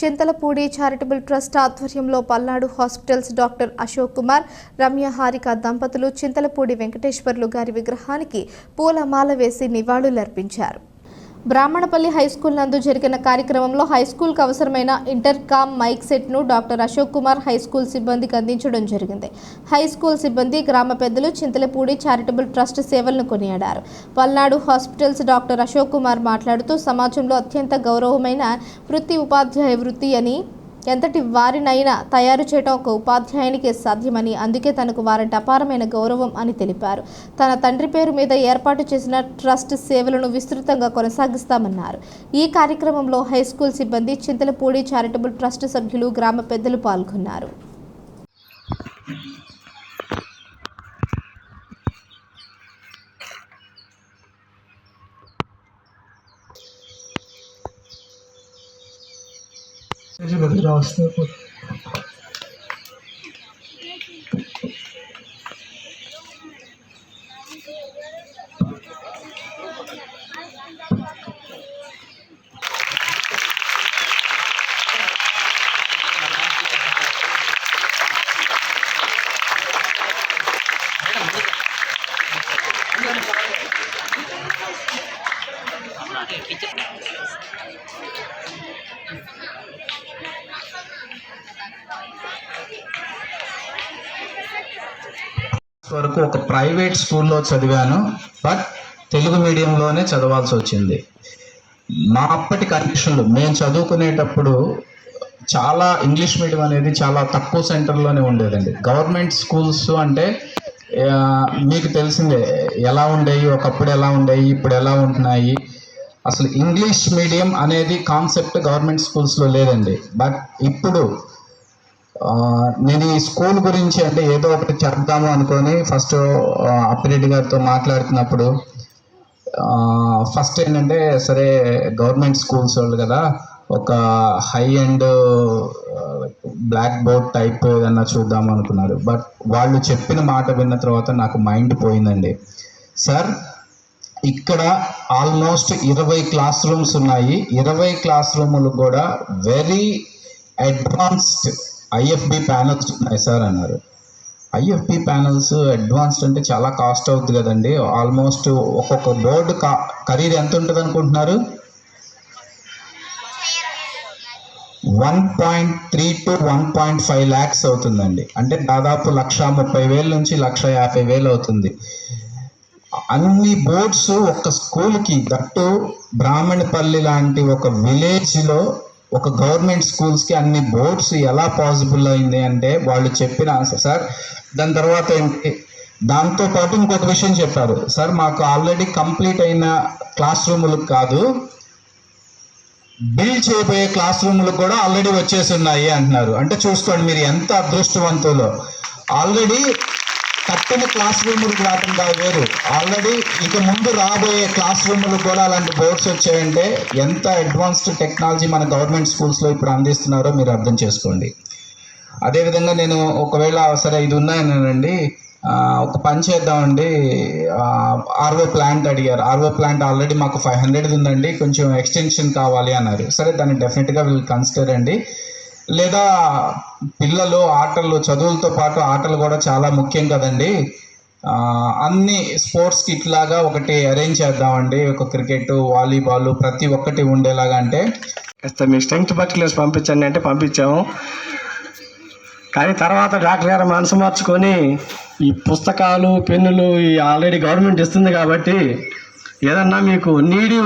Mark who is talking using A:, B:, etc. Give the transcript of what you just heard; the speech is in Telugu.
A: చింతలపూడి చారిటబుల్ ట్రస్ట్ ఆధ్వర్యంలో పల్నాడు హాస్పిటల్స్ డాక్టర్ అశోక్ కుమార్ రమ్య హారిక దంపతులు చింతలపూడి వెంకటేశ్వర్లు గారి విగ్రహానికి పూలమాల వేసి నివాళులర్పించారు. బ్రాహ్మణపల్లి హైస్కూల్ నందు జరిగిన కార్యక్రమంలో హైస్కూల్కు అవసరమైన ఇంటర్ కామ్ మైక్ సెట్ను doctor Ashok Kumar high school సిబ్బందికి అందించడం జరిగింది. హైస్కూల్ సిబ్బంది గ్రామ పెద్దలు చింతలపూడి చారిటబుల్ ట్రస్ట్ సేవలను కొనియాడారు. పల్నాడు హాస్పిటల్స్ డాక్టర్ అశోక్ కుమార్ మాట్లాడుతూ సమాజంలో అత్యంత గౌరవమైన వృత్తి ఉపాధ్యాయ వృత్తి అని ఎంతటి వారినైనా తయారు చేయడం ఒక ఉపాధ్యాయునికి సాధ్యమని అందుకే తనకు వారంటే అపారమైన గౌరవం అని తెలిపారు. తన తండ్రి పేరు మీద ఏర్పాటు చేసిన ట్రస్ట్ సేవలను విస్తృతంగా కొనసాగిస్తామన్నారు. ఈ కార్యక్రమంలో హైస్కూల్ సిబ్బంది చింతలపూడి చారిటబుల్ ట్రస్ట్ సభ్యులు గ్రామ పెద్దలు పాల్గొన్నారు.
B: Acaba rahatsızlık mı? Thank you.
C: వరకు ఒక ప్రైవేట్ స్కూల్లో చదివాను బట్ తెలుగు మీడియంలోనే చదవాల్సి వచ్చింది. మా అప్పటి కండిషన్లు మేము చదువుకునేటప్పుడు చాలా ఇంగ్లీష్ మీడియం అనేది చాలా తక్కువ సెంటర్లోనే ఉండేదండి. గవర్నమెంట్ స్కూల్స్ అంటే మీకు తెలిసిందే ఎలా ఉండేవి ఒకప్పుడు ఎలా ఉండేవి ఇప్పుడు ఎలా ఉంటున్నాయి. అసలు ఇంగ్లీష్ మీడియం అనేది కాన్సెప్ట్ గవర్నమెంట్ స్కూల్స్లో లేదండి. బట్ ఇప్పుడు నేను ఈ స్కూల్ గురించి అంటే ఏదో ఒకటి చెప్తాము అనుకొని ఫస్ట్ అప్పిరెడ్డి గారితో మాట్లాడుతున్నప్పుడు ఫస్ట్ ఏంటంటే సరే గవర్నమెంట్ స్కూల్స్ వాళ్ళు కదా ఒక high and black board type ఏదన్నా చూద్దాం అనుకున్నారు. బట్ వాళ్ళు చెప్పిన మాట విన్న తర్వాత నాకు మైండ్ పోయిందండి. సార్ ఇక్కడ ఆల్మోస్ట్ ఇరవై క్లాస్ రూమ్స్ ఉన్నాయి. ఇరవై క్లాస్ రూములు కూడా వెరీ అడ్వాన్స్డ్ ఐఎఫ్బి ప్యానల్స్ ఉన్నాయి సార్ అన్నారు. ఐఎఫ్బి ప్యానల్స్ అడ్వాన్స్డ్ అంటే చాలా కాస్ట్ అవుతుంది కదండి. ఆల్మోస్ట్ ఒక్కొక్క బోర్డు కా ఖరీదు ఎంత ఉంటుంది అనుకుంటున్నారు? One point three to one point five lakhs అవుతుందండి. అంటే దాదాపు లక్ష ముప్పై వేల నుంచి లక్ష యాభై వేలు అవుతుంది. అన్ని బోర్డ్స్ ఒక స్కూల్కి దట్టు బ్రాహ్మణపల్లి లాంటి ఒక విలేజ్లో ఒక గవర్నమెంట్ స్కూల్స్కి అన్ని బోర్డ్స్ ఎలా పాసిబుల్ అయింది అంటే వాళ్ళు చెప్పిన ఆన్సర్ సార్ దాని తర్వాత ఏంటి? దాంతో పాటు ఇంకొక విషయం చెప్పారు. సార్ మాకు ఆల్రెడీ కంప్లీట్ అయిన క్లాస్ రూములు కాదు బిల్డ్ చేయబోయే క్లాస్ రూములు కూడా ఆల్రెడీ వచ్చేసి ఉన్నాయి అంటున్నారు. అంటే చూసుకోండి మీరు ఎంత అదృష్టవంతులో. ఆల్రెడీ తప్పని క్లాస్ రూములు రావటం కాదు వేరు. ఆల్రెడీ ఇక ముందు రాబోయే క్లాస్ రూములు కూడా అలాంటి బోర్డ్స్ వచ్చాయంటే ఎంత అడ్వాన్స్డ్ టెక్నాలజీ మన గవర్నమెంట్ స్కూల్స్లో ఇప్పుడు అందిస్తున్నారో మీరు అర్థం చేసుకోండి. అదేవిధంగా నేను ఒకవేళ సరే ఇది ఉన్నాయనండి ఒక పని చేద్దామండి. ఆర్ఓ ప్లాంట్ అడిగారు. ఆర్ఓ ప్లాంట్ ఆల్రెడీ మాకు ఫైవ్ హండ్రెడ్ ఉందండి కొంచెం ఎక్స్టెన్షన్ కావాలి అన్నారు. సరే దాన్ని డెఫినెట్గా వీళ్ళు కన్సిడర్ అండి. లేదా పిల్లలు ఆటలు చదువులతో పాటు ఆటలు కూడా చాలా ముఖ్యం కదండి. అన్ని స్పోర్ట్స్ కిట్ లాగా ఒకటి అరేంజ్ చేద్దామండి. ఒక క్రికెట్ వాలీబాల్ ప్రతి ఒక్కటి ఉండేలాగా అంటే.
B: మీ స్ట్రెంగ్త్ పర్టికులర్స్ పంపించండి అంటే పంపించాము. కానీ తర్వాత డాక్టర్ గారు మనసు మార్చుకొని ఈ పుస్తకాలు పెన్నులు ఈ ఆల్రెడీ గవర్నమెంట్ ఇస్తుంది కాబట్టి ఏదన్నా మీకు నీడి